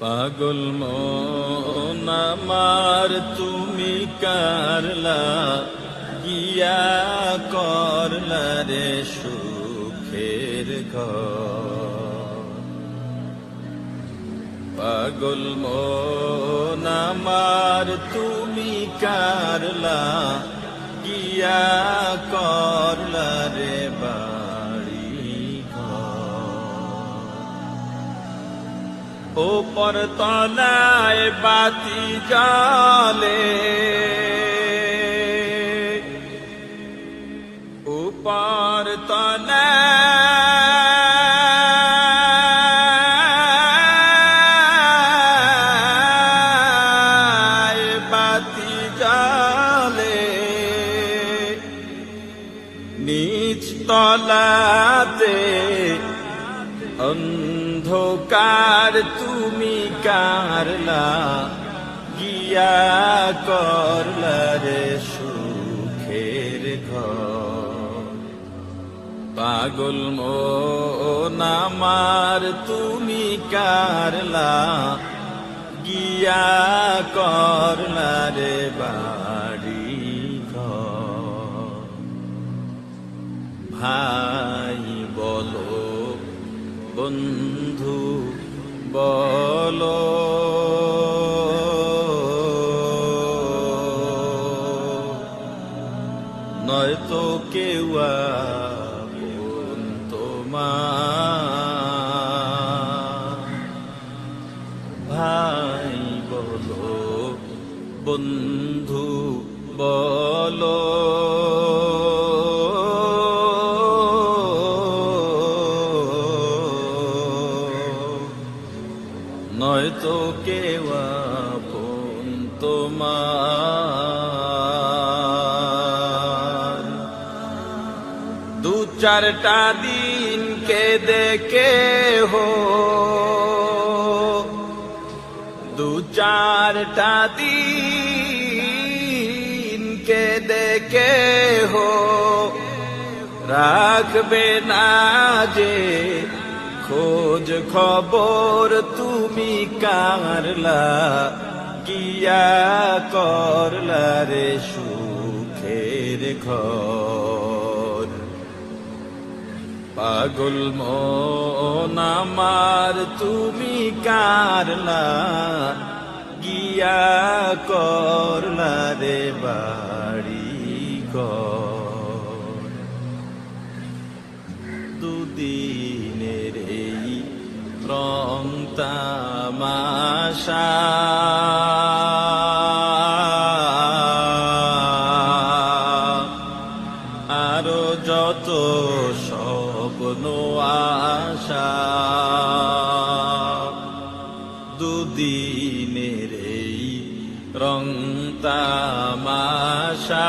পাগল আমার, তুমি কারলা, গিয়া করলা রে সুখের ঘর। পাগল আমার, তুমি কারলা, গিয়া করলা ওপর তলায় বাতি জালে উপর তলায় বাতি জালে নিচ তলাতে অন্ধকার তুমি কারলা, গিয়া করলা রে সুখের ঘর। পাগল মন আমার তুমি কারলা, গিয়া করলা রে বাড়ি বন্ধু বলো। নয়তো কেউ তোমার। ভাই বলো বন্ধু বলো। নয়তো কেউ আপন তোমার। দু চারটা দিন কে দেখে হো দু চারটা দিন কে দেখে হো রাখবে না যে খোঁজ খবর তুমি কারলা, গিয়া করলা রে সুখের ঘর। পাগল আমার, তুমি কারলা, গিয়া করলা রে বাড়ি ঘর। রং তামাশা। আরও যত স্বপ্ন আশা দুদিনের এই রং তামাশা।